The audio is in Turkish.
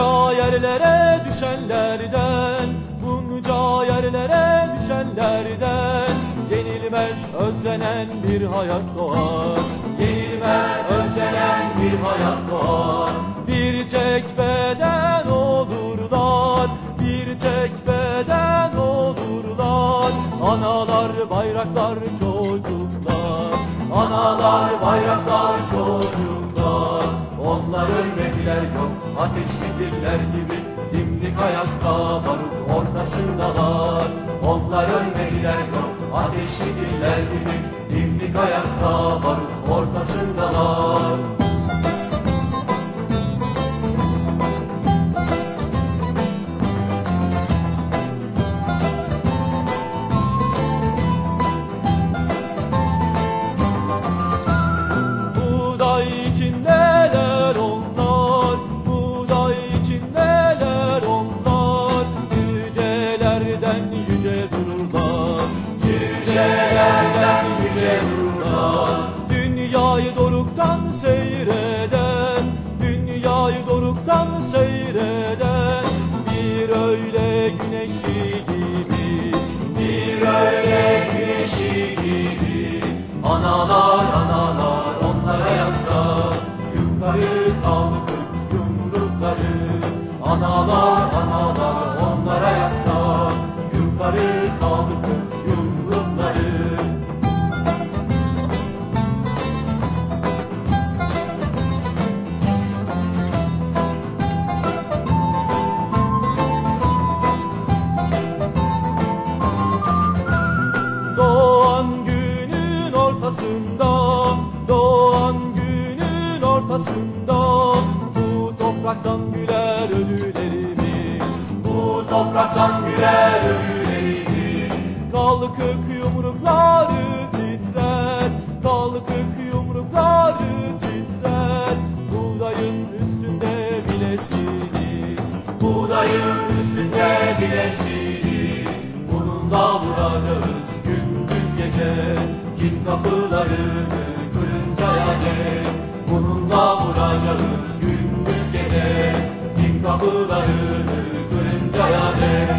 yerlere düşenlerden Bunca yerlere düşenlerden Yenilmez özlenen bir hayat doğar. Yenilmez özlenen bir hayat doğar. Bir tek beden olurlar Bir tek beden olurlar. Analar bayraklar çocuklar. Analar bayraklar çocuklar Onlar ölmediler yok. Ateş bitirler gibi Dimdik ayakta barut ortasındalar. Onlar ölmediler yok. Ateş bitirler gibi Dimdik ayakta barut ortasındalar yüce dururlar Yücelerden yüce dururlar Dünyayı doruktan seyreden Dünyayı doruktan seyreden Bir öyle güneşi gibi Bir öyle güneşi gibi Analar analar onlar ayakta Yukarı kalkıp yumrukları. Analar analar ortasında Doğan günün ortasında Bu topraktan güler ölülerimiz. Bu topraktan güler ölülerimiz. Kalkık yumrukları titrer Kalkık yumrukları titrer. Buğdayın üstünde bilesiniz Buğdayın üstünde bilesiniz Bununla vuracağız Sonunda vuracağız gündüz gece. Kim kapılarını kırınca yâre